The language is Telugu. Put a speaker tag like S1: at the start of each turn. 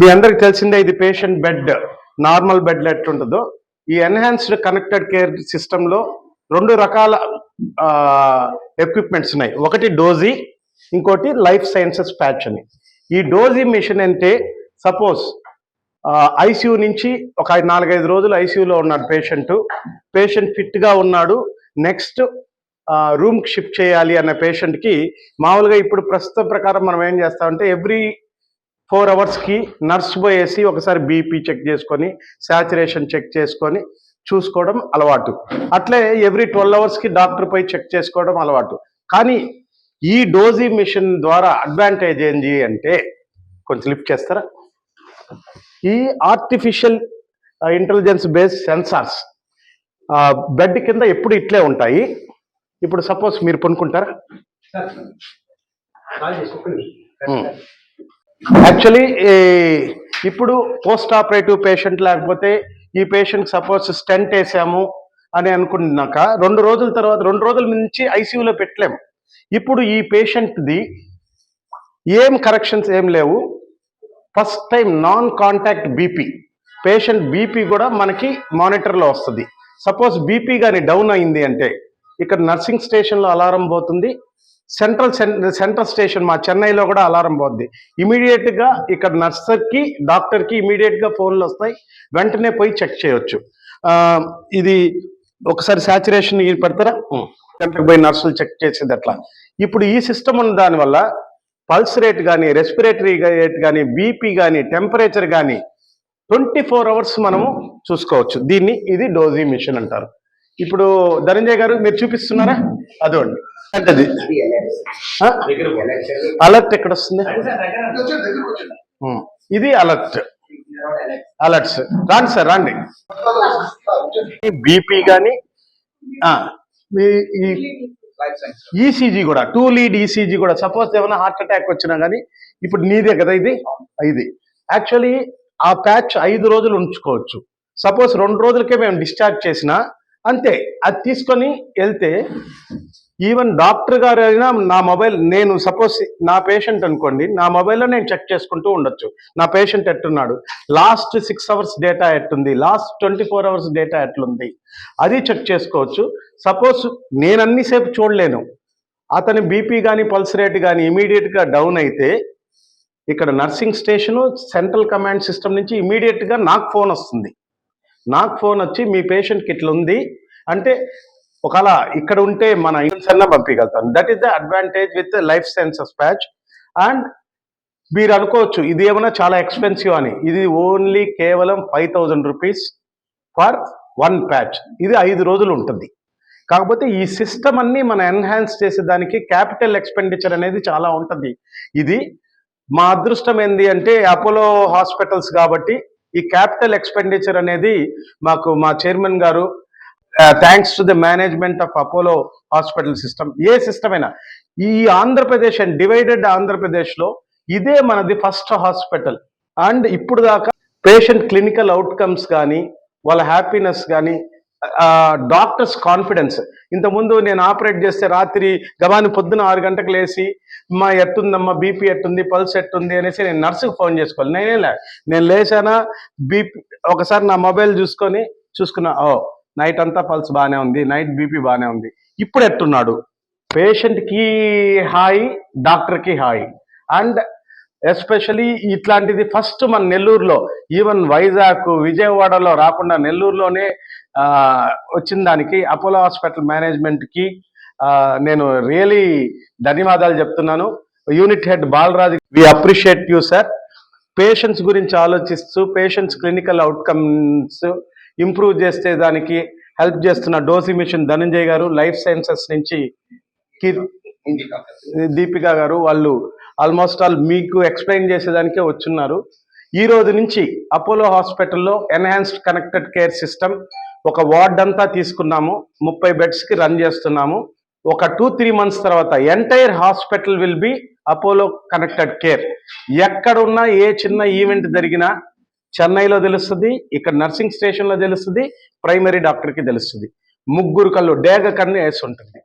S1: మీ అందరికి తెలిసిందే ఇది పేషెంట్ బెడ్ నార్మల్ బెడ్ ఎట్లుంటుందో. ఈ ఎన్హాన్స్డ్ కనెక్టెడ్ కేర్ సిస్టంలో రెండు రకాల ఎక్విప్మెంట్స్ ఉన్నాయి. ఒకటి డోజీ ఇంకోటి లైఫ్ సైన్సెస్ ప్యాచ్ అని. ఈ డోజీ మిషన్ అంటే సపోజ్ ఐసీయూ నుంచి ఒక ఐదు- నాలుగైదు రోజులు ఐసీయూలో ఉన్నాడు పేషెంట్ పేషెంట్ ఫిట్గా ఉన్నాడు. నెక్స్ట్ రూమ్కి షిఫ్ట్ చేయాలి అనే పేషెంట్కి మామూలుగా ఇప్పుడు ప్రస్తుతం ప్రకారం మనం ఏం చేస్తామంటే ఎవ్రీ ఫోర్ అవర్స్కి నర్స్ పోయేసి ఒకసారి బీపీ చెక్ చేసుకొని శాచురేషన్ చెక్ చేసుకొని చూసుకోవడం అలవాటు. అట్లే ఎవ్రీ ట్వెల్వ్ అవర్స్కి డాక్టర్ పోయి చెక్ చేసుకోవడం అలవాటు. కానీ ఈ డోజీ మిషన్ ద్వారా అడ్వాంటేజ్ ఏంటి అంటే కొంచెం లిఫ్ట్ చేస్తారా? ఈ artificial intelligence based sensors bed కింద ఎప్పుడు ఇట్లే ఉంటాయి. ఇప్పుడు సపోజ్ మీరు పనుకుంటారా? యాక్చువల్లీ ఇప్పుడు పోస్ట్ ఆపరేటివ్ పేషెంట్ లేకపోతే ఈ పేషెంట్ సపోజ్ స్టెంట్ వేసాము అని అనుకున్నాక రెండు రోజుల తర్వాత రెండు రోజుల నుంచి ఐసీయూలో పెట్టలేము ఇప్పుడు ఈ పేషెంట్ది ఏం కరెక్షన్స్ ఏం లేవు. First time non contact BP patient BP కూడా మనకి మానిటర్లో వస్తుంది. సపోజ్ బీపీ కానీ డౌన్ అయింది అంటే ఇక్కడ నర్సింగ్ స్టేషన్లో అలారం పోతుంది. సెంట్రల్ సెంట్రల్ స్టేషన్ మా చెన్నైలో కూడా అలారం పోద్ది. ఇమీడియట్గా ఇక్కడ నర్సర్కి డాక్టర్కి ఇమీడియట్గా ఫోన్లు వస్తాయి. వెంటనే పోయి చెక్ చేయొచ్చు. ఇది ఒకసారి శాచురేషన్ పెడతారా? సెంటర్కి పోయి నర్సులు చెక్ చేసేది అట్లా. ఇప్పుడు ఈ సిస్టమ్ ఉన్న దానివల్ల పల్స్ రేట్ కానీ రెస్పిరేటరీ రేట్ కానీ బీపీ కానీ టెంపరేచర్ కానీ ట్వంటీ ఫోర్ అవర్స్ మనము చూసుకోవచ్చు. దీన్ని ఇది డోజీ మిషన్ అంటారు. ఇప్పుడు ధనంజయ్ గారు మీరు చూపిస్తున్నారా? అదోండి. అంటే అలర్ట్ ఎక్కడ వస్తుంది. ఇది అలర్ట్ అలర్ట్స్ రాండి సార్ రాండి. బీపీ కానీ ఈ ఈసీజీ కూడా టూ లీడ్ ఈసీజీ కూడా సపోజ్ ఏమైనా హార్ట్ అటాక్ వచ్చినా కానీ ఇప్పుడు నీదే కదా ఇది? ఇది. యాక్చువల్లీ ఆ ప్యాచ్ ఐదు రోజులు ఉంచుకోవచ్చు. సపోజ్ రెండు రోజులకే మేము డిశ్చార్జ్ చేసినా అంతే. అది తీసుకొని వెళ్తే ఈవెన్ డాక్టర్ గారు అయినా నా మొబైల్ నేను సపోజ్ నా పేషెంట్ అనుకోండి నా మొబైల్లో నేను చెక్ చేసుకుంటూ ఉండొచ్చు. నా పేషెంట్ ఎట్టున్నాడు? లాస్ట్ సిక్స్ అవర్స్ డేటా ఎట్టుంది? Last twenty four hours data ఎట్లుంది? అది చెక్ చేసుకోవచ్చు. సపోజ్ నేను అన్నిసేపు చూడలేను. అతని బీపీ కానీ పల్స్ రేట్ కానీ ఇమీడియట్గా డౌన్ అయితే ఇక్కడ nursing station central command system నుంచి ఇమీడియట్గా నాకు ఫోన్ వస్తుంది. నాకు ఫోన్ వచ్చి మీ పేషెంట్కి ఇట్లా ఉంది అంటే ఒకవేళ ఇక్కడ ఉంటే మన ఇన్సూరెన్స్ అన్నా పంపించగలుగుతాను that is the advantage with life sciences patch and మీరు అనుకోవచ్చు ఇది ఏమైనా చాలా ఎక్స్పెన్సివ్ అని. ఇది ఓన్లీ కేవలం five thousand rupees for one patch ఇది ఐదు రోజులు ఉంటుంది. కాకపోతే ఈ సిస్టమ్ అన్ని మనం ఎన్హాన్స్ చేసేదానికి క్యాపిటల్ ఎక్స్పెండిచర్ అనేది చాలా ఉంటుంది. ఇది మా అదృష్టం ఏంది అంటే అపోలో హాస్పిటల్స్ కాబట్టి ఈ క్యాపిటల్ ఎక్స్పెండిచర్ అనేది మాకు మా చైర్మన్ గారు thanks to the management of Apollo hospital system A system అయినా? ఈ ఆంధ్రప్రదేశ్ అండ్ డివైడెడ్ ఆంధ్రప్రదేశ్లో ఇదే మనది ఫస్ట్ హాస్పిటల్ అండ్ ఇప్పుడు దాకా పేషెంట్ క్లినికల్ అవుట్కమ్స్ కానీ వాళ్ళ హ్యాపీనెస్ కానీ డాక్టర్స్ కాన్ఫిడెన్స్ ఇంతకుముందు నేను ఆపరేట్ చేస్తే రాత్రి గబాని పొద్దున ఆరు గంటలకు లేచి మా ఎట్టుందమ్మా? బీపీ ఎట్టుంది? పల్స్ ఎట్టుంది? అనేసి నేను నర్సుకు ఫోన్ చేసుకోవాలి. నేనే నేను లేచానా బీపీ ఒకసారి నా మొబైల్ చూసుకొని చూసుకున్నా ఓ నైట్ అంతా పల్స్ బాగానే ఉంది నైట్ బీపీ బాగానే ఉంది. ఇప్పుడు ఎట్టున్నాడు పేషెంట్కి హాయ్ డాక్టర్కి హాయ్ అండ్ ఎస్పెషలీ ఇట్లాంటిది ఫస్ట్ మన నెల్లూరులో ఈవెన్ వైజాగ్ విజయవాడలో రాకుండా నెల్లూరులోనే వచ్చిన దానికి అపోలో హాస్పిటల్ మేనేజ్మెంట్కి నేను రియలీ ధన్యవాదాలు చెప్తున్నాను. Unit head Balaraj we appreciate you sir patients గురించి ఆలోచిస్తూ పేషెంట్స్ క్లినికల్ అవుట్కమ్స్ ఇంప్రూవ్ చేసే దానికి హెల్ప్ చేస్తున్న డోసి మిషన్ ధనంజయ్ గారు లైఫ్ సైన్సెస్ నుంచి కీర్ దీపిక గారు వాళ్ళు ఆల్మోస్ట్ ఆల్ మీకు ఎక్స్ప్లెయిన్ చేసేదానికే వచ్చున్నారు. ఈ రోజు నుంచి అపోలో హాస్పిటల్లో ఎన్హాన్స్డ్ కనెక్టెడ్ కేర్ సిస్టమ్ ఒక వార్డ్ అంతా తీసుకున్నాము. ముప్పై బెడ్స్కి రన్ చేస్తున్నాము. ఒక టూ త్రీ మంత్స్ తర్వాత entire hospital will be Apollo connected care. ఎక్కడున్నా ఏ చిన్న ఈవెంట్ జరిగినా చెన్నైలో తెలుస్తుంది ఇక్కడ నర్సింగ్ స్టేషన్లో తెలుస్తుంది ప్రైమరీ డాక్టర్కి తెలుస్తుంది. ముగ్గురు కళ్ళు డేగ కన్ను వేసి ఉంటుంది